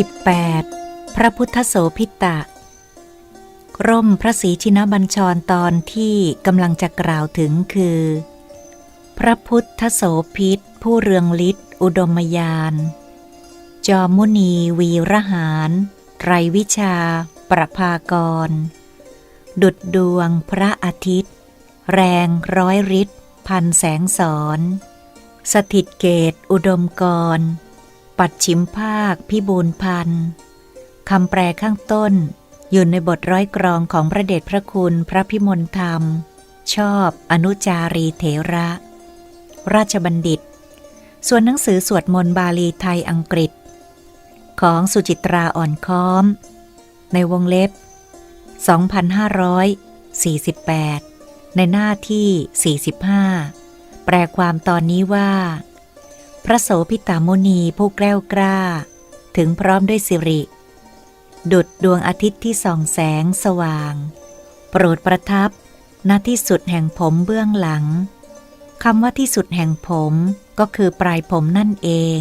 ่18พระพุทธโสพิตะ ร่มพระศรีชินบัญชรตอนที่กำลังจะกล่าวถึงคือ พระพุทธโสพิษผู้เรืองฤทธิ์อุดมยาน จอมมุนีวีรหารไตรวิชา ประภากร ดุดดวงพระอาทิตย์ แรงร้อยฤทธิ์พันแสงสอน สถิตเกตอุดมกร ปัดชิมภาค พิบูลพันธ์คำแปลข้างต้น อยู่ในบทร้อยกรองของพระเดชพระคุณพระพิมลธรรม ชอบอนุจารีเถระ ราชบัณฑิต ส่วนหนังสือสวดมนต์บาลีไทยอังกฤษ ของสุจิตราอ่อนค้อม ในวงเล็บ 2548 ในหน้าที่ 45 แปลความตอนนี้ว่า พระโสพิตามุนีผู้แกล้วกล้า ถึงพร้อมด้วยสิริ ดุดดวงอาทิตย์ที่ส่องแสงสว่าง โปรดประทับณที่สุดแห่งผมเบื้องหลังคำว่าที่สุดแห่งผมก็คือปลายผมนั่นเอง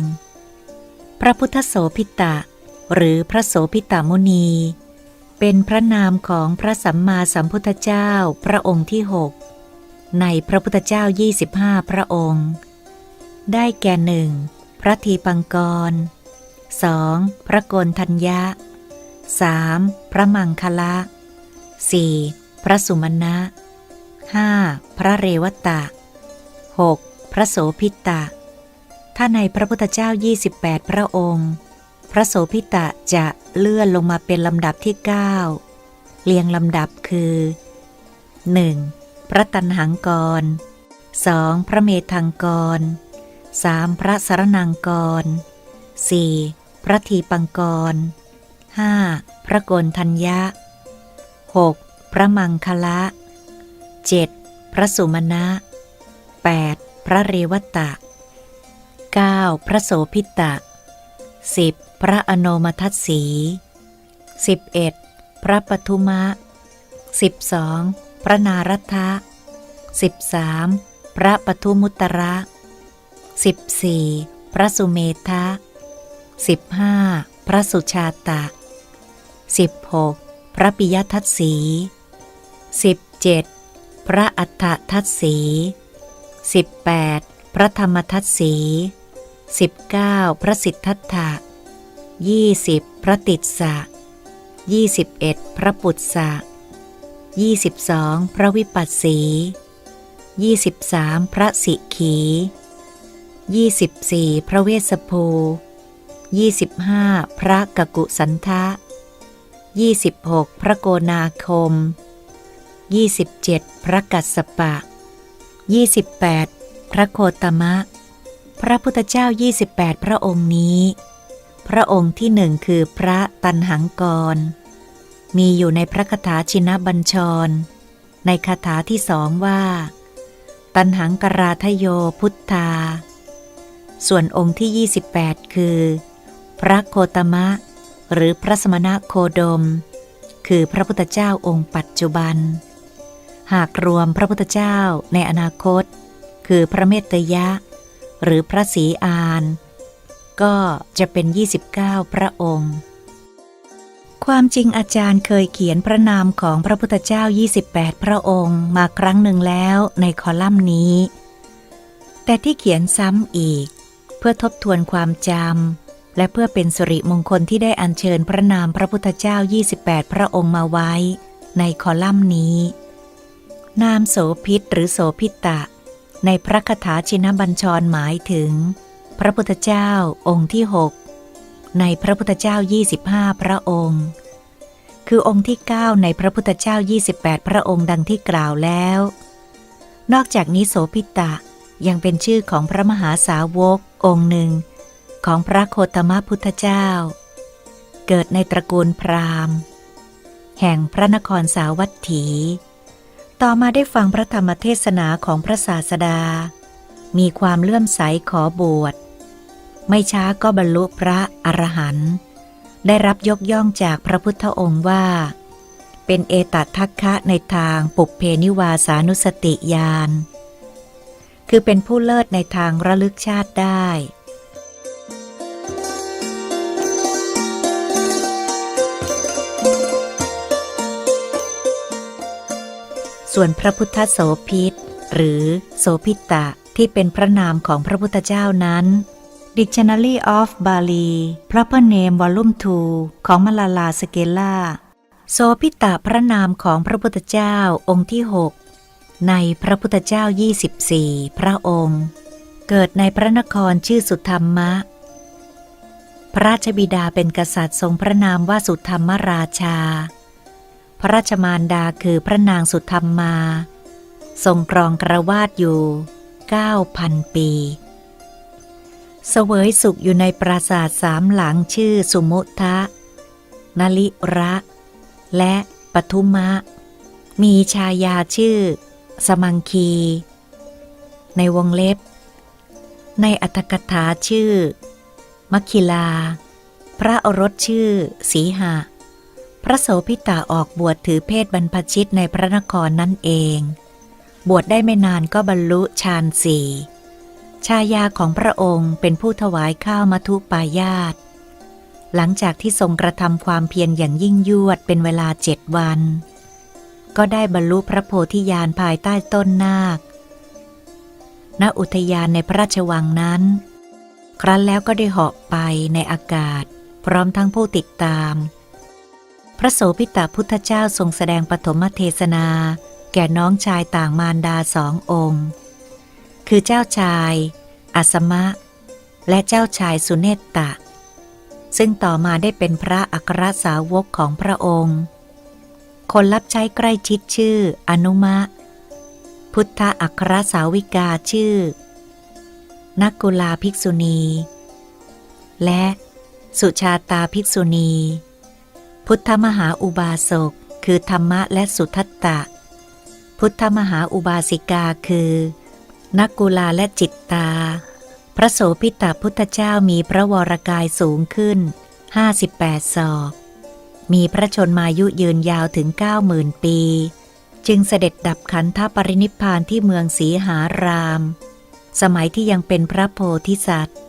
พระพุทธโสพิตะ หรือพระโสพิตามุนี เป็นพระนามของพระสัมมาสัมพุทธเจ้าพระองค์ที่หกในพระพุทธเจ้า 25 พระองค์ ได้แก่หนึ่งพระทีปังกร 2. พระโกนทัญญะ 3. พระมังคละ 4. พระสุมณะ 5. พระเรวตะ 6. พระโสพิตะ ถ้าในพระพุทธเจ้า 28 พระองค์ พระโสพิตะจะเลื่อนลงมาเป็นลำดับที่ 9 เรียงลำดับคือ 1. พระตันหังกร 2. พระเมธังกร 3. พระสรนังกร 4. พระทีปังกร 5. พระโกนทัญญะ 6. พระมังคละ 7. พระสุมาณะ 8. พระเรวตะ 9. พระโสพิตะ 10. พระอโนมทัสสี 11. พระปทุมะ 12. พระนารัตะ 13. พระปทุมุตระ 14. พระสุเมธะ 15. พระสุชาตะ 16. พระปิยทัตสี 17. พระอัฏฐทัตสี 18. พระธรรมทัตสี 19. พระสิทธัตถะ 20. พระติดสะ 21. พระปุตสะ 22. พระวิปัสสี 23. พระสิขี 24. พระเวสสภู 25. พระกกุสันทะ 26. พระโกนาคม 27. พระกัสสปะ 28. พระโคตมะ พระพุทธเจ้า 28 พระองค์นี้ พระองค์ที่หนึ่งคือพระตันหังกร มีอยู่ในพระคาถาชินบัญชร ในคาถาที่สองว่า ตันหังกราทโยพุทธา ส่วนองค์ที่ 28 คือ พระโคตมะ หรือพระสมณะโคดม คือพระพุทธเจ้าองค์ปัจจุบัน หากรวมพระพุทธเจ้าในอนาคต คือพระเมตตยะ หรือพระศรีอาน ก็จะเป็น 29 พระองค์ ความจริงอาจารย์เคยเขียนพระนามของพระพุทธเจ้า 28 พระองค์มาครั้งหนึ่งแล้วในคอลัมน์นี้ แต่ที่เขียนซ้ำอีก เพื่อทบทวนความจำและเพื่อเป็นสุริมงคลที่ได้อัญเชิญพระนามพระพุทธเจ้า 28 พระองค์มาไว้ ในคอลัมน์นี้ นามโสพิษหรือโสพิตะ ในพระคาถาชินบัญชรหมายถึง พระพุทธเจ้าองค์ที่หกในพระพุทธเจ้า 25 พระองค์คือองค์ที่ 9 ในพระพุทธเจ้า 28 พระองค์ดังที่กล่าวแล้ว นอกจากนี้โสพิตะยังเป็นชื่อของพระมหาสาวก องค์หนึ่ง ของพระโคตมพุทธเจ้า เกิดในตระกูลพราหมณ์ แห่งพระนครสาวัตถี ต่อมาได้ฟังพระธรรมเทศนาของพระศาสดา มีความเลื่อมใสขอบวช ไม่ช้าก็บรรลุพระอรหันต์ ได้รับยกย่องจากพระพุทธองค์ว่า เป็นเอตัทัคคะในทางปุเพนิวาสานุสติญาณ คือเป็นผู้เลิศในทางระลึกชาติได้ ส่วนพระพุทธโสพิตหรือโสพิตะที่เป็นพระนามของพระพุทธเจ้านั้น Dictionary of Bali Proper Name Volume 2 ของมาลาลาสเกล่าโสพิตะพระนามของพระพุทธเจ้าองค์ที่หก ในพระพุทธเจ้า 24 พระองค์ เกิดในพระนครชื่อสุธรรมะ พระราชบิดาเป็นกษัตริย์ทรงพระนามว่าสุธรรมราชา พระราชมารดาคือพระนางสุธรรมมา ทรงกรองกระวาดอยู่ 9,000 ปีเสวยสุขอยู่ในปราสาทสามหลังชื่อสุมุทะนลิระ และปทุมะ มีชายาชื่อ สมังคี ในวงเล็บ ในอัตถกถาชื่อ มัคคิลา พระอรสชื่อ สีหะ พระโสพิตาออกบวชถือเพศบรรพชิตในพระนครนั่นเอง บวชได้ไม่นานก็บรรลุฌานสี่ชายาของพระองค์เป็นผู้ถวายข้าวมัทุปายาต หลังจากที่ทรงกระทำความเพียรอย่างยิ่งยวดเป็นเวลาเจ็ดวัน ก็ได้บรรลุพระโพธิญาณภายใต้ต้นนาค ณ อุทยานในพระราชวังนั้น ครั้นแล้วก็ได้เหาะไปในอากาศ พร้อมทั้งผู้ติดตาม พระโสพิตาพุทธเจ้าทรงแสดงปฐมเทศนา แก่น้องชายต่างมารดาสององค์ คือเจ้าชายอัสมะ และเจ้าชายสุเนตตะ ซึ่งต่อมาได้เป็นพระอัครสาวกของพระองค์ คนรับใช้ใกล้ชิดชื่ออนุมะ พุทธอัครสาวิกาชื่อ นักกุลาภิกษุณี และสุชาตาภิกษุณี พุทธมหาอุบาสกคือธรรมะและสุทัตตะ พุทธมหาอุบาสิกาคือ นักกุลาและจิตตา พระโสพิตาพุทธเจ้ามีพระวรกายสูงขึ้น 58 ศอก มีพระชนมายุยืนยาวถึง90,000ปี จึงเสด็จดับขันธปรินิพานที่เมืองสีหาราม สมัยที่ยังเป็นพระโพธิสัตว์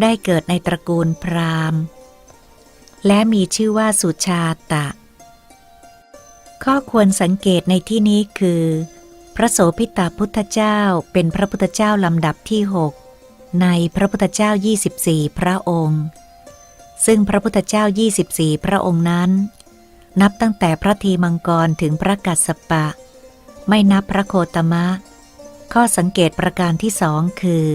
ได้เกิดในตระกูลพราหมณ์ และมีชื่อว่าสุชาตะ ข้อควรสังเกตในที่นี้คือ พระโสพิตาพุทธเจ้าเป็นพระพุทธเจ้าลำดับที่6ในพระพุทธเจ้า 24 พระองค์ ซึ่งพระพุทธเจ้า 24 พระองค์นั้น นับตั้งแต่พระทีมังกรถึงพระกัสสปะ ไม่นับพระโคตมะ ข้อสังเกตประการที่สองคือ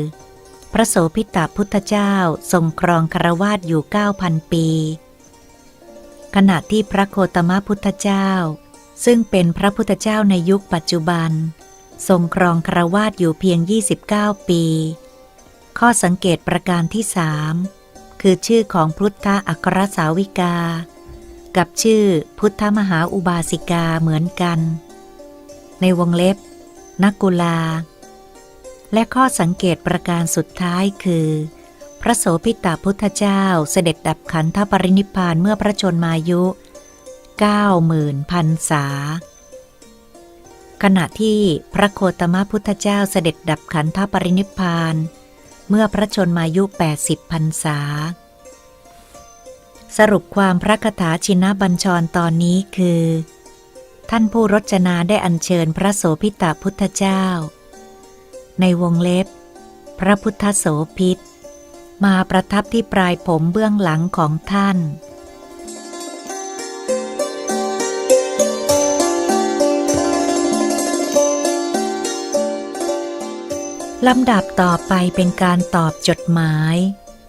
พระโสพิตาพุทธเจ้าทรงครองคารวาสอยู่ 9,000 ปี ขณะที่พระโคตมะพุทธเจ้า ซึ่งเป็นพระพุทธเจ้าในยุคปัจจุบัน ทรงครองคารวาสอยู่เพียง 29 ปี ข้อสังเกตประการที่สาม คือชื่อของพุทธอัครสาวิกา กับชื่อพุทธมหาอุบาสิกาเหมือนกัน ในวงเล็บนักกุลา และข้อสังเกตประการสุดท้ายคือ พระโสพิตาพุทธเจ้าเสด็จดับขันธปรินิพพานเมื่อพระชนมายุ90,000พันษา ขณะที่พระโคตมพุทธเจ้าเสด็จดับขันธปรินิพพาน เมื่อพระชนมายุ 80พรรษา สรุปความพระคาถาชินบัญชรตอนนี้คือ ท่านผู้รจนาได้อัญเชิญพระโสพิตาพุทธเจ้า ในวงเล็บ พระพุทธโสพิตมาประทับที่ปลายผมเบื้องหลังของท่าน ลำดับต่อไปเป็นการตอบจดหมาย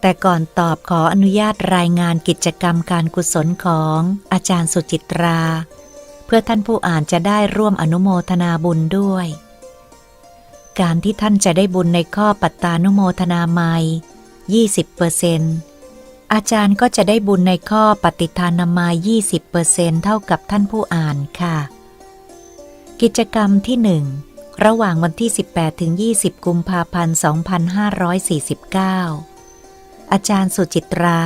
แต่ก่อนตอบขออนุญาตรายงานกิจกรรมการกุศลของอาจารย์สุจิตรา เพื่อท่านผู้อ่านจะได้ร่วมอนุโมทนาบุญด้วย การที่ท่านจะได้บุญในข้อปัตตานุโมทนาไมย20%อาจารย์ก็จะได้บุญในข้อปฏิทานามา 20%เท่ากับท่านผู้อ่านค่ะ กิจกรรมที่หนึ่ง ระหว่างวันที่ 18 ถึง 20 กุมภาพันธ์ 2549 อาจารย์สุจิตรา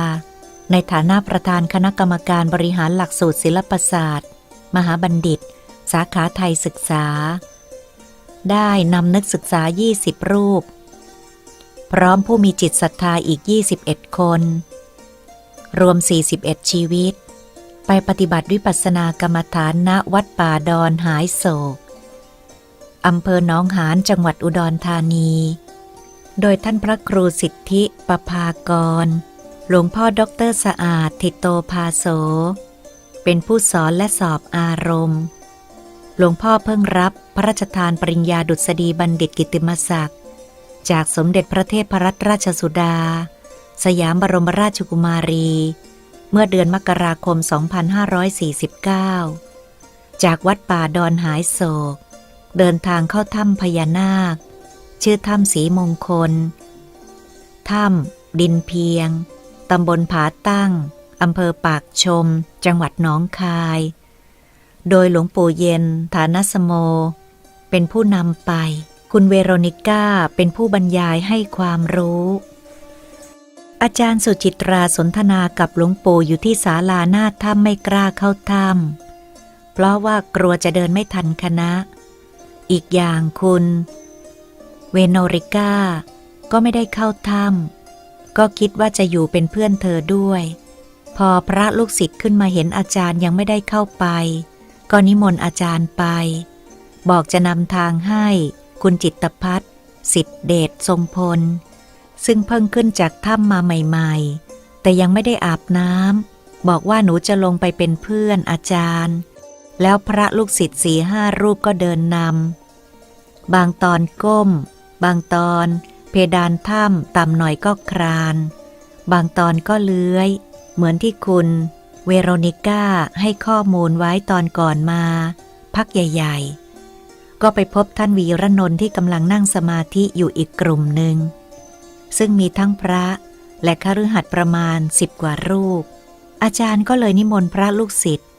ในฐานะประธานคณะกรรมการบริหารหลักสูตรศิลปศาสตร์ มหาบัณฑิต สาขาไทยศึกษา ได้นำนักศึกษา 20 รูป พร้อมผู้มีจิตศรัทธาอีก 21 คน รวม 41 ชีวิต ไปปฏิบัติวิปัสสนากรรมฐานณวัดป่าดอนหายโศก อำเภอหนองหานจังหวัดอุดรธานี โดยท่านพระครูสิทธิประภากร หลวงพ่อด็อกเตอร์สะอาดทิโตภาโส เป็นผู้สอนและสอบอารมณ์ หลวงพ่อเพิ่งรับพระราชทานปริญญาดุษฎีบัณฑิตกิตติมศักดิ์จากสมเด็จพระเทพรัตนราชสุดา สยามบรมราชกุมารี เมื่อเดือนมกราคม 2549 จากวัดป่าดอนหายโศก เดินทางเข้าถ้ำพญานาค ชื่อถ้ำสีมงคล ถ้ำดินเพียง ตำบลผาตั้ง อำเภอปากชม จังหวัดหนองคาย โดยหลวงปู่เย็น ฐานสโม เป็นผู้นำไป คุณเวโรนิก้าเป็นผู้บรรยายให้ความรู้ อาจารย์สุจิตราสนทนากับหลวงปู่อยู่ที่ศาลาหน้าถ้ำไม่กล้าเข้าถ้ำเพราะว่ากลัวจะเดินไม่ทันคณะ อีกอย่างคุณ เวโนริก้า ก็ไม่ได้เข้าถ้ำก็คิดว่าจะอยู่เป็นเพื่อนเธอด้วย พอพระลูกศิษย์ขึ้นมาเห็นอาจารย์ยังไม่ได้เข้าไป ก็นิมนต์อาจารย์ไป บอกจะนำทางให้คุณจิตพัฒน์สิทธิเดชทรงพล ซึ่งเพิ่งขึ้นจากถ้ำมาใหม่ๆ แต่ยังไม่ได้อาบน้ำบอกว่าหนูจะลงไปเป็นเพื่อนอาจารย์ แล้วพระลูกศิษย์สี่ห้ารูปก็เดินนำ บางตอนก้ม บางตอน เพดานถ้ำต่ำหน่อยก็คราน บางตอนก็เลื้อย เหมือนที่คุณ เวโรนิก้าให้ข้อมูลไว้ตอนก่อนมา พักใหญ่ ๆ ก็ไปพบท่านวีรนนท์ที่กำลังนั่งสมาธิอยู่อีกกลุ่มหนึ่ง ซึ่งมีทั้งพระและคฤหัสถ์ประมาณสิบกว่ารูป อาจารย์ก็เลยนิมนต์พระลูกศิษย์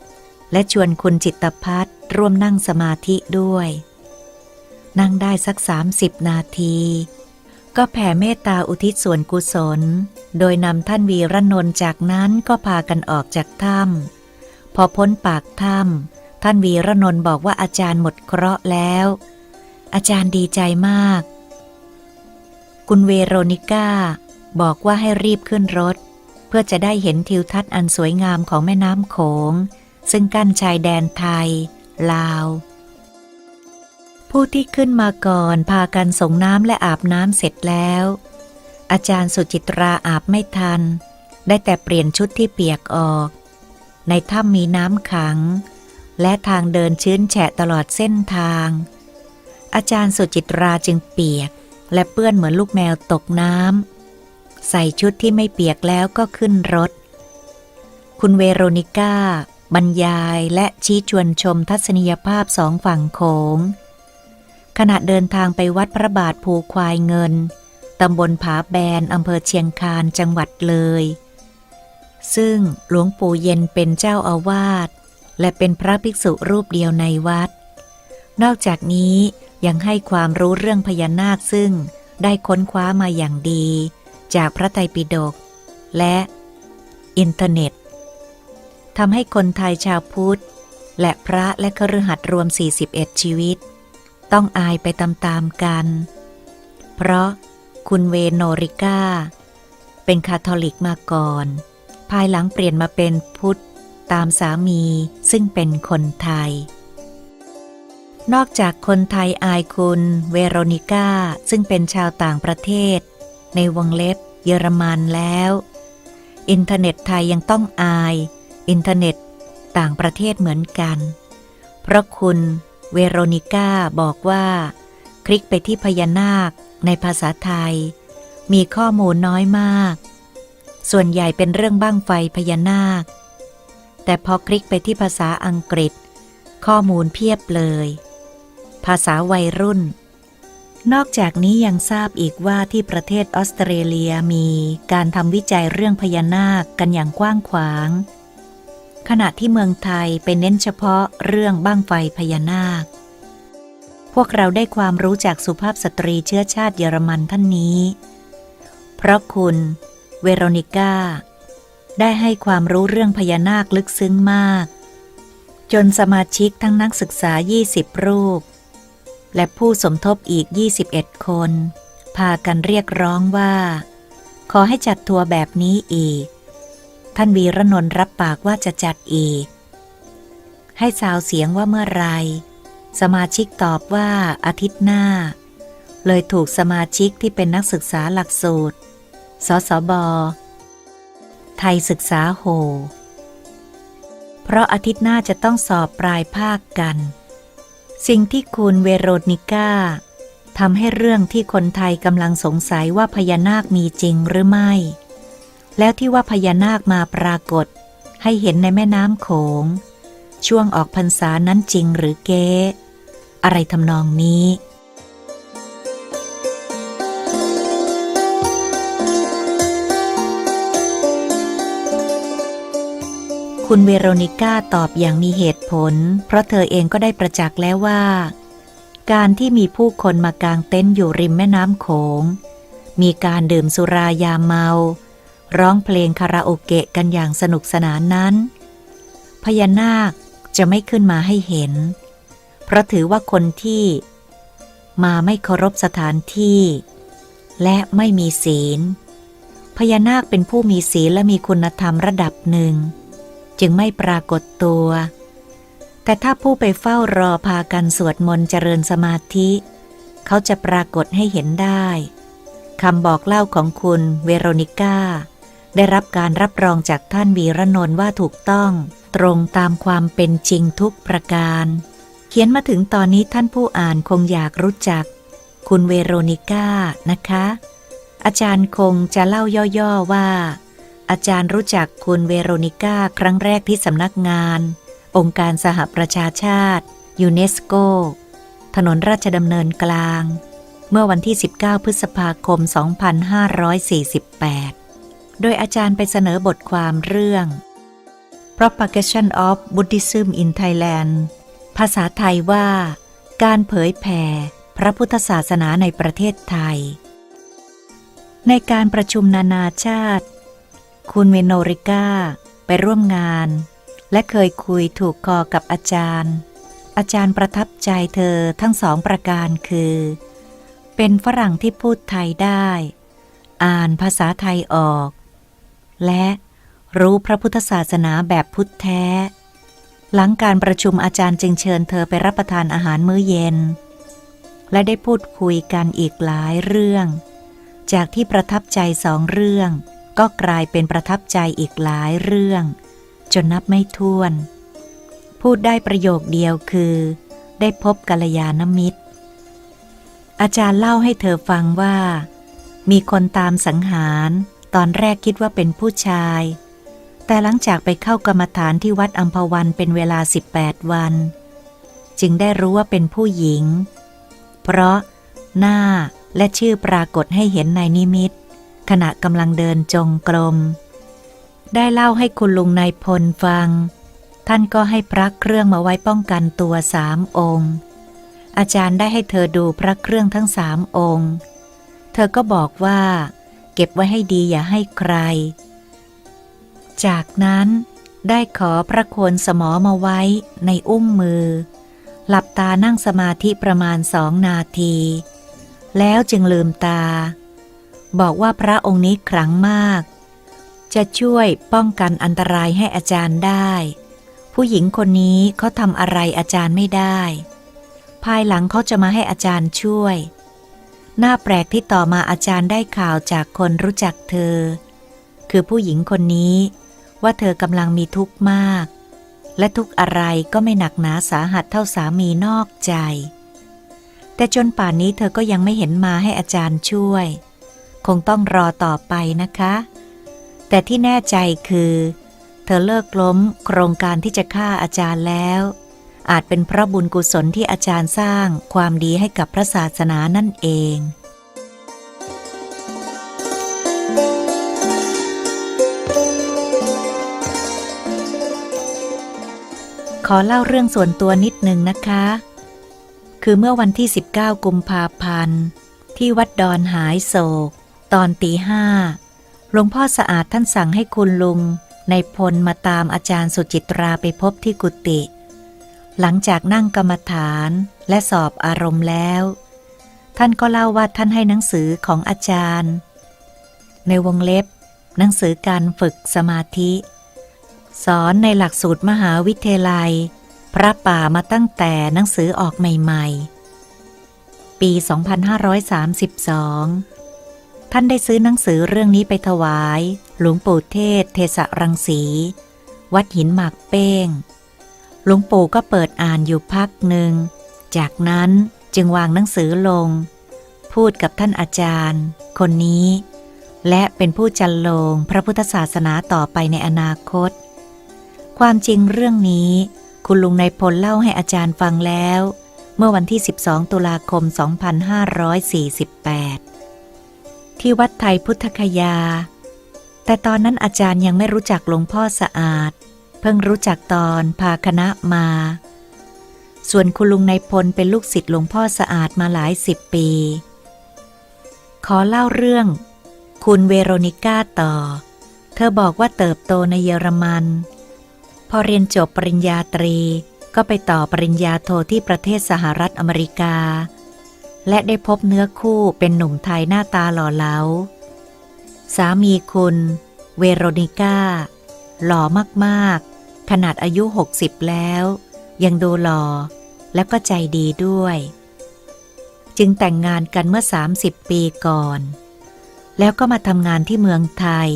และชวนคุณจิตพัฒน์ร่วมนั่งสมาธิด้วย นั่งได้สักสามสิบนาที ก็แผ่เมตตาอุทิศส่วนกุศล โดยนำท่านวีรนนท์จากนั้นก็พากันออกจากถ้ำพอพ้นปากถ้ำท่านวีรนนท์บอกว่าอาจารย์หมดเคราะห์แล้ว อาจารย์ดีใจมาก คุณเวโรนิก้า บอกว่าให้รีบขึ้นรถ เพื่อจะได้เห็นทิวทัศน์อันสวยงามของแม่น้ำโขง ซึ่งกั้นชายแดนไทย ลาว ผู้ที่ขึ้นมาก่อนพากันส่งน้ำและอาบน้ำเสร็จแล้ว อาจารย์สุจิตราอาบไม่ทัน ได้แต่เปลี่ยนชุดที่เปียกออก ในถ้ำมีน้ำขัง และทางเดินชื้นแฉะตลอดเส้นทาง อาจารย์สุจิตราจึงเปียก และเปื้อนเหมือนลูกแมวตกน้ำใส่ชุดที่ไม่เปียกแล้วก็ขึ้นรถ คุณเวโรนิก้าบรรยายและชี้ชวนชมทัศนียภาพสองฝั่งโขง ขณะเดินทางไปวัดพระบาทภูควายเงิน ตำบลผาแบนอำเภอเชียงคานจังหวัดเลย ซึ่งหลวงปู่เย็นเป็นเจ้าอาวาส และเป็นพระภิกษุรูปเดียวในวัด นอกจากนี้ยังให้ความรู้เรื่องพญานาคซึ่งได้ค้นคว้ามาอย่างดี จากพระไตรปิฎกและอินเทอร์เน็ตทำให้คนไทยชาวพุทธ และพระและคฤหัสถ์รวม 41 ชีวิต ต้องอายไปตามๆกัน เพราะคุณเวโนริก้า เป็นคาทอลิกมาก่อน ภายหลังเปลี่ยนมาเป็นพุทธตามสามีซึ่งเป็นคนไทย นอกจากคนไทยอายคุณเวโรนิก้า ซึ่งเป็นชาวต่างประเทศ ในวงเล็บเยอรมันแล้ว อินเทอร์เน็ตไทยยังต้องอาย อินเทอร์เน็ตต่างประเทศเหมือนกัน เพราะคุณ เวโรนิก้าบอกว่า คลิกไปที่พญานาคในภาษาไทย มีข้อมูลน้อยมาก ส่วนใหญ่เป็นเรื่องบ้างไฟพญานาค แต่พอคลิกไปที่ภาษาอังกฤษ ข้อมูลเพียบเลย ภาษาวัยรุ่น นอกจากนี้ยังทราบอีกว่าที่ประเทศออสเตรเลียมีการทำวิจัยเรื่องพญานาคกันอย่างกว้างขวาง ขณะที่เมืองไทยไปเน้นเฉพาะเรื่องบ้างไฟพญานาค พวกเราได้ความรู้จากสุภาพสตรีเชื้อชาติเยอรมันท่านนี้ เพราะคุณเวโรนิก้า ได้ให้ความรู้เรื่องพญานาคลึกซึ้งมาก จนสมาชิกทั้งนักศึกษา 20 รูป และผู้สมทบอีก 21 คน พากันเรียกร้องว่า ขอให้จัดทัวร์แบบนี้อีก ท่านวีรนนท์รับปากว่าจะจัดอีก ให้สาวเสียงว่าเมื่อไร สมาชิกตอบว่าอาทิตย์หน้า เลยถูกสมาชิกที่เป็นนักศึกษาหลักสูตร สสบ ไทยศึกษาโห เพราะอาทิตย์หน้าจะต้องสอบปลายภาคกัน สิ่งที่คุณเวโรนิก้าทำให้เรื่องที่คนไทยกำลังสงสัยว่าพญานาคมีจริงหรือไม่ แล้วที่ว่าพญานาคมาปรากฏ ให้เห็นในแม่น้ำโขง ช่วงออกพรรษานั้นจริงหรือเก๊อะไรทำนองนี้คุณเวโรนิก้าตอบอย่างมีเหตุผล เพราะเธอเองก็ได้ประจักษ์แล้วว่า การที่มีผู้คนมากางเต็นท์อยู่ริมแม่น้ำโขง มีการดื่มสุรายาเมา ร้องเพลงคาราโอเกะกันอย่างสนุกสนานนั้น พญานาคจะไม่ขึ้นมาให้เห็น เพราะถือว่าคนที่มาไม่เคารพสถานที่ และไม่มีศีล พญานาคเป็นผู้มีศีลและมีคุณธรรมระดับหนึ่ง จึงไม่ปรากฏตัว แต่ถ้าผู้ไปเฝ้ารอพากันสวดมนต์เจริญสมาธิ เขาจะปรากฏให้เห็นได้คำบอกเล่าของคุณเวโรนิก้า ได้รับการรับรองจากท่านวีรนนท์ว่าถูกต้อง ตรงตามความเป็นจริงทุกประการ เขียนมาถึงตอนนี้ท่านผู้อ่านคงอยากรู้จัก คุณเวโรนิก้านะคะ อาจารย์คงจะเล่าย่อๆว่า อาจารย์รู้จักคุณเวโรนิก้าครั้งแรกที่สำนักงาน องค์การสหประชาชาติ ยูเนสโก ถนนราชดำเนินกลาง เมื่อวันที่ 19 พฤษภาคม 2548 โดยอาจารย์ไปเสนอบทความเรื่อง Propagation of Buddhism in Thailand ภาษาไทยว่า การเผยแผ่พระพุทธศาสนาในประเทศไทย ในการประชุมนานาชาติ คุณเวโนริก้า ไปร่วมงาน และเคยคุยถูกคอกับอาจารย์ อาจารย์ประทับใจเธอทั้งสองประการคือ เป็นฝรั่งที่พูดไทยได้ อ่านภาษาไทยออก และรู้พระพุทธศาสนาแบบพุทธแท้ หลังการประชุมอาจารย์จึงเชิญเธอไปรับประทานอาหารมื้อเย็น และได้พูดคุยกันอีกหลายเรื่อง จากที่ประทับใจสองเรื่อง ก็กลายเป็นประทับใจอีกหลายเรื่อง จนนับไม่ถ้วน พูดได้ประโยคเดียวคือ ได้พบกัลยาณมิตร อาจารย์เล่าให้เธอฟังว่า มีคนตามสังหาร ตอนแรกคิดว่าเป็นผู้ชาย แต่หลังจากไปเข้ากรรมฐานที่วัดอัมพวันเป็นเวลา 18 วัน จึงได้รู้ว่าเป็นผู้หญิง เพราะหน้าและชื่อปรากฏให้เห็นในนิมิต ขณะกำลังเดินจงกรม ได้เล่าให้คุณลุงนายพลฟัง ท่านก็ให้พระเครื่องมาไว้ป้องกันตัวสามองค์ อาจารย์ได้ให้เธอดูพระเครื่องทั้งสามองค์ เธอก็บอกว่า เก็บไว้ให้ดีอย่าให้ใคร จากนั้นได้ขอพระโคนสมอมาไว้ในอุ้งมือ หลับตานั่งสมาธิประมาณสองนาที แล้วจึงลืมตา บอกว่าพระองค์นี้ขลังมาก จะช่วยป้องกันอันตรายให้อาจารย์ได้ ผู้หญิงคนนี้เขาทำอะไรอาจารย์ไม่ได้ ภายหลังเขาจะมาให้อาจารย์ช่วย น่าแปลกที่ต่อมาอาจารย์ได้ข่าวจากคนรู้จักเธอ คือผู้หญิงคนนี้ว่าเธอกำลังมีทุกข์มาก และทุกอะไรก็ไม่หนักหนาสาหัสเท่าสามีนอกใจ แต่จนป่านนี้เธอก็ยังไม่เห็นมาให้อาจารย์ช่วย คงต้องรอต่อไปนะคะ แต่ที่แน่ใจคือ เธอเลิกล้มโครงการที่จะฆ่าอาจารย์แล้ว อาจเป็นเพราะบุญกุศลที่อาจารย์สร้างความดีให้กับพระศาสนานั่นเอง ขอเล่าเรื่องส่วนตัวนิดหนึ่งนะคะ คือเมื่อวันที่ 19 กุมภาพันธ์ ที่วัดดอนหายโศก ตอนตีห้าหลวงพ่อสะอาดท่านสั่งให้คุณลุงในพลมาตามอาจารย์สุจิตราไปพบที่กุฏิ หลังจากนั่งกรรมฐานและสอบอารมณ์แล้ว ท่านก็เล่าว่าท่านให้หนังสือของอาจารย์ ในวงเล็บ หนังสือการฝึกสมาธิ สอนในหลักสูตรมหาวิทยาลัย พระป่ามาตั้งแต่หนังสือออกใหม่ๆ ปี 2532ท่านได้ซื้อหนังสือเรื่องนี้ไปถวาย หลวงปู่เทศ เทสรังสี วัดหินหมากเป้ง หลวงปู่ก็เปิดอ่านอยู่พักหนึ่ง จากนั้นจึงวางหนังสือลง พูดกับท่านอาจารย์ คนนี้ และเป็นผู้จันโลงพระพุทธศาสนาต่อไปในอนาคต ความจริงเรื่องนี้ คุณลุงในพลเล่าให้อาจารย์ฟังแล้ว เมื่อวันที่ 12 ตุลาคม 2548 ที่วัดไทยพุทธคยา แต่ตอนนั้นอาจารย์ยังไม่รู้จักหลวงพ่อสะอาด เพิ่งรู้จักตอนพาคณะมา ส่วนคุณลุงในพลเป็นลูกศิษย์หลวงพ่อสะอาดมาหลายสิบปี ขอเล่าเรื่อง คุณเวโรนิก้าต่อ เธอบอกว่าเติบโตในเยอรมัน พอเรียนจบปริญญาตรีก็ไปต่อปริญญาโทที่ประเทศสหรัฐอเมริกา และได้พบเนื้อคู่เป็นหนุ่มไทยหน้าตาหล่อเหลา สามีคุณ เวโรนิก้า หล่อมาก ขนาดอายุ 60 แล้ว ยังดูหล่อแล้วก็ใจดีด้วย จึงแต่งงานกันเมื่อ 30 ปีก่อน แล้วก็มาทำงานที่เมืองไทย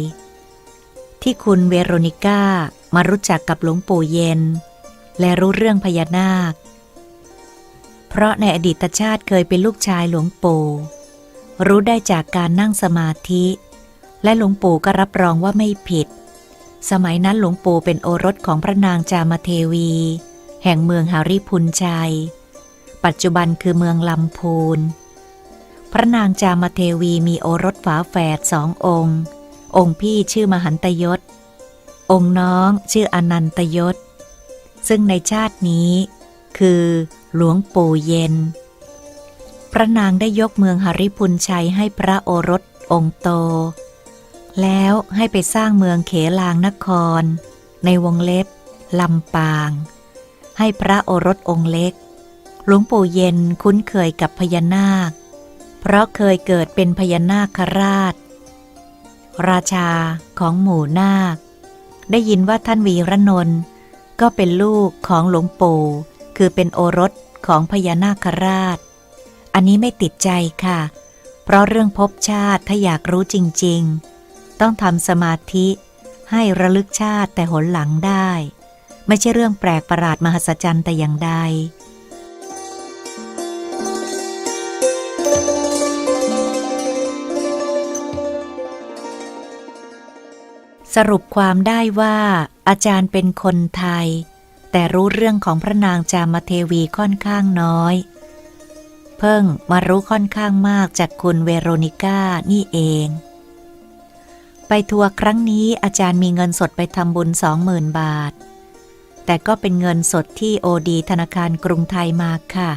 ที่คุณเวโรนิก้ามารู้จักกับหลวงปู่เย็น และรู้เรื่องพญานาค เพราะในอดีตชาติเคยเป็นลูกชายหลวงปู่รู้ได้จากการนั่งสมาธิ และหลวงปู่ก็รับรองว่าไม่ผิด สมัยนั้นหลวงปู่เป็นโอรสของพระนางจามเทวี แห่งเมืองหาริพุนชัย ปัจจุบันคือเมืองลำพูน พระนางจามเทวีมีโอรสฝาแฝดสององค์ องค์พี่ชื่อมหันตยศ องค์น้องชื่ออนันตยศ ซึ่งในชาตินี้คือหลวงปู่เย็น พระนางได้ยกเมืองหาริพุนชัยให้พระโอรสองค์โต แล้วให้ไปสร้างเมืองเขลางนคร ในวงเล็บลำปาง ให้พระโอรสองค์เล็ก หลวงปู่เย็นคุ้นเคยกับพญานาค เพราะเคยเกิดเป็นพญานาคราช ราชาของหมู่นาค ได้ยินว่าท่านวีรนนท์ก็เป็นลูกของหลวงปู่ คือเป็นโอรสของพญานาคราช อันนี้ไม่ติดใจค่ะ เพราะเรื่องภพชาติถ้าอยากรู้จริง ๆ ต้องทำสมาธิให้ระลึกชาติแต่หนหลังได้ ไม่ใช่เรื่องแปลกประหลาดมหัศจรรย์แต่อย่างใดสรุปความได้ว่าอาจารย์เป็นคนไทย แต่รู้เรื่องของพระนางจามเทวีค่อนข้างน้อย เพิ่งมารู้ค่อนข้างมากจากคุณเวโรนิก้านี่เอง ไปทัวร์ครั้งนี้อาจารย์มีเงินสดไปทำบุญสองหมื่นบาท แต่ก็เป็นเงินสดที่โอดีธนาคารกรุงไทยมาค่ะ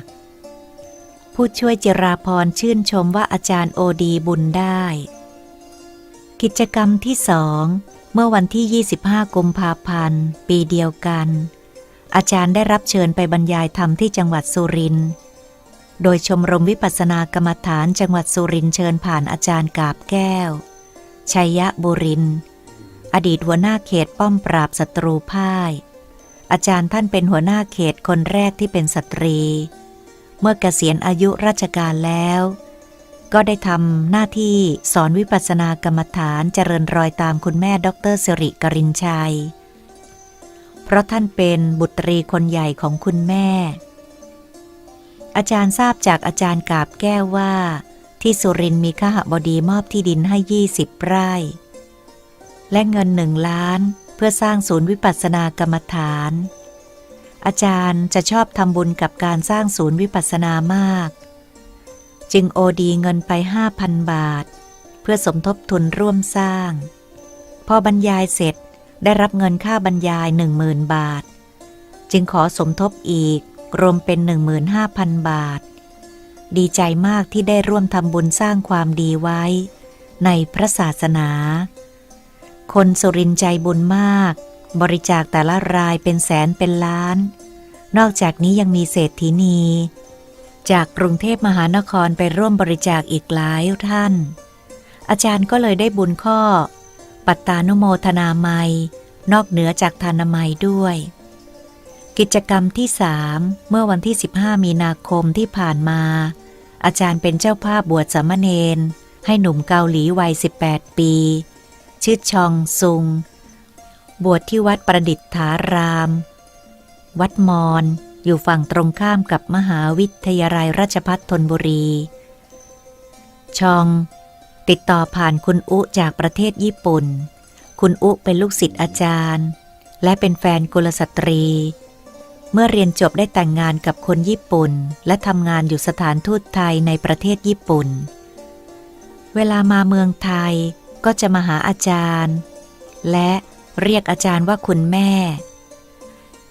ผู้ช่วยจิราพรชื่นชมว่าอาจารย์โอดีบุญได้ กิจกรรมที่สองเมื่อวันที่ 25 กุมภาพันธ์ ปีเดียวกัน อาจารย์ได้รับเชิญไปบรรยายธรรมที่จังหวัดสุรินทร์ โดยชมรมวิปัสสนากรรมฐานจังหวัดสุรินทร์เชิญผ่านอาจารย์กาบแก้ว ชัยยะบุริน อดีตหัวหน้าเขตป้อมปราบศัตรูพ่าย อาจารย์ท่านเป็นหัวหน้าเขตคนแรกที่เป็นสตรี เมื่อเกษียณอายุราชการแล้ว ก็ได้ทำหน้าที่สอนวิปัสสนากรรมฐานเจริญรอยตามคุณแม่ดรสิริกรินชัย เพราะท่านเป็นบุตรีคนใหญ่ของคุณแม่ อาจารย์ทราบจากอาจารย์กาบแก้วว่า ที่สุรินมีข้าหบดีมอบที่ดินให้20ไร่ และเงินหนึ่งล้านเพื่อสร้างศูนย์วิปัสสนากรรมฐาน อาจารย์จะชอบทำบุญกับการสร้างศูนย์วิปัสสนามาก จึงโอดีเงินไป5,000บาท เพื่อสมทบทุนร่วมสร้าง พอบรรยายเสร็จได้รับเงินค่าบรรยาย10,000บาท จึงขอสมทบอีกรวมเป็น15,000บาท ดีใจมากที่ได้ร่วมทำบุญสร้างความดีไว้ ในพระศาสนา คนสุรินใจบุญมาก บริจาคแต่ละรายเป็นแสนเป็นล้าน นอกจากนี้ยังมีเศรษฐีนี จากกรุงเทพมหานครไปร่วมบริจาคอีกหลายท่าน อาจารย์ก็เลยได้บุญข้อ ปัตตานุโมทนาไมยนอกเหนือจากทานามัยด้วย กิจกรรมที่สามเมื่อวันที่ 15 มีนาคมที่ผ่านมา อาจารย์เป็นเจ้าภาพบวชสามเณรให้หนุ่มเกาหลีวัย 18 ปี ชื่อชองซุง บวชที่วัดประดิษฐาราม วัดมอนอยู่ฝั่งตรงข้ามกับมหาวิทยาลัยราชภัฏธนบุรี ชอง ติดต่อผ่านคุณอุจากประเทศญี่ปุ่น คุณอุเป็นลูกศิษย์อาจารย์ และเป็นแฟนกุลสตรี เมื่อเรียนจบได้แต่งงานกับคนญี่ปุ่น และทำงานอยู่สถานทูตไทยในประเทศญี่ปุ่น เวลามาเมืองไทยก็จะมาหาอาจารย์ และเรียกอาจารย์ว่าคุณแม่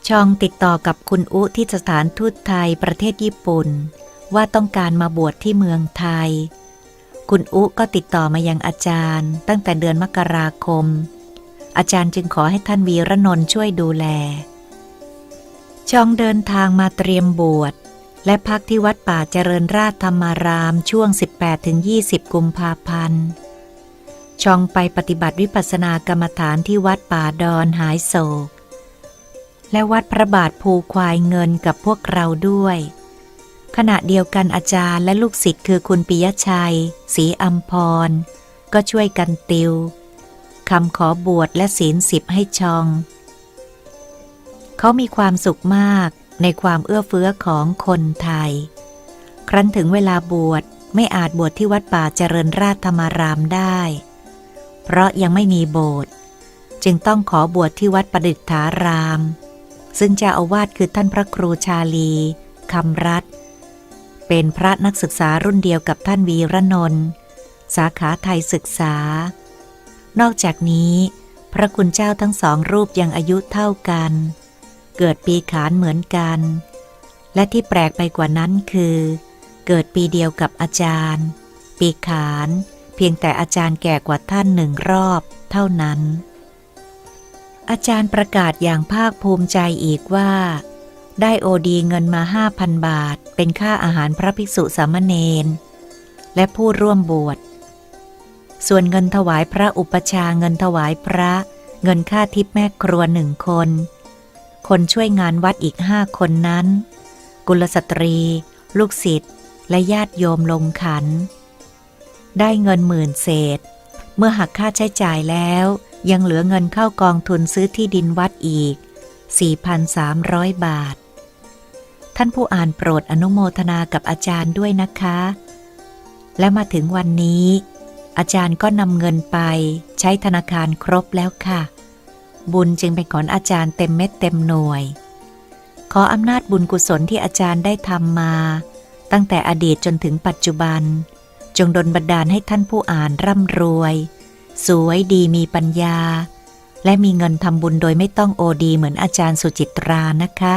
ชองติดต่อกับคุณอุที่สถานทูตไทยประเทศญี่ปุ่น ว่าต้องการมาบวชที่เมืองไทย คุณอุก็ติดต่อมายังอาจารย์ ตั้งแต่เดือนมกราคม อาจารย์จึงขอให้ท่านวีระนนท์ช่วยดูแล ชองเดินทางมาเตรียมบวชและพักที่วัดป่าเจริญราชธรรมารามช่วง 18-20 กุมภาพันธ์ ชองไปปฏิบัติวิปัสสนากรรมฐานที่วัดป่าดอนหายโศก และวัดพระบาทภูควายเงินกับพวกเราด้วย ขณะเดียวกันอาจารย์และลูกศิษย์คือคุณปิยชัยศรีอัมพร ก็ช่วยกันติวคำขอบวชและศีลสิบให้ชอง เขามีความสุขมากในความเอื้อเฟื้อของคนไทย ครั้นถึงเวลาบวชไม่อาจบวชที่วัดป่าเจริญราชธรรมารามได้ เพราะยังไม่มีโบสถ์จึงต้องขอบวชที่วัดประดิษฐาราม ซึ่งเจ้าอาวาสคือท่านพระครูชาลีคำรัตเป็นพระนักศึกษารุ่นเดียวกับท่านวีระนนท์สาขาไทยศึกษา นอกจากนี้ พระคุณเจ้าทั้งสองรูปยังอายุเท่ากัน เกิดปีขานเหมือนกัน และที่แปลกไปกว่านั้นคือ เกิดปีเดียวกับอาจารย์ ปีขาน เพียงแต่อาจารย์แก่กว่าท่านหนึ่งรอบเท่านั้น อาจารย์ประกาศอย่างภาคภูมิใจอีกว่า ได้โอดีเงินมาห้าพันบาท เป็นค่าอาหารพระภิกษุสามเณรและผู้ร่วมบวชส่วนเงินถวายพระอุปชาเงินถวายพระ เงินค่าทิพย์แม่ครัวหนึ่งคน คนช่วยงานวัดอีกห้าคนนั้น กุลสตรี ลูกศิษย์และญาติโยมลงขัน ได้เงินหมื่นเศษ เมื่อหักค่าใช้จ่ายแล้ว ยังเหลือเงินเข้ากองทุนซื้อที่ดินวัดอีก 4,300 บาท ท่านผู้อ่านโปรดอนุโมทนากับอาจารย์ด้วยนะคะ และมาถึงวันนี้ อาจารย์ก็นำเงินไปใช้ธนาคารครบแล้วค่ะ บุญจึงเป็นของอาจารย์เต็มเม็ดเต็มหน่วย ขออำนาจบุญกุศลที่อาจารย์ได้ทำมา ตั้งแต่อดีตจนถึงปัจจุบัน จงดลบันดาลให้ท่านผู้อ่านร่ำรวย สวยดีมีปัญญา และมีเงินทำบุญโดยไม่ต้องโอดีเหมือนอาจารย์สุจิตรานะคะ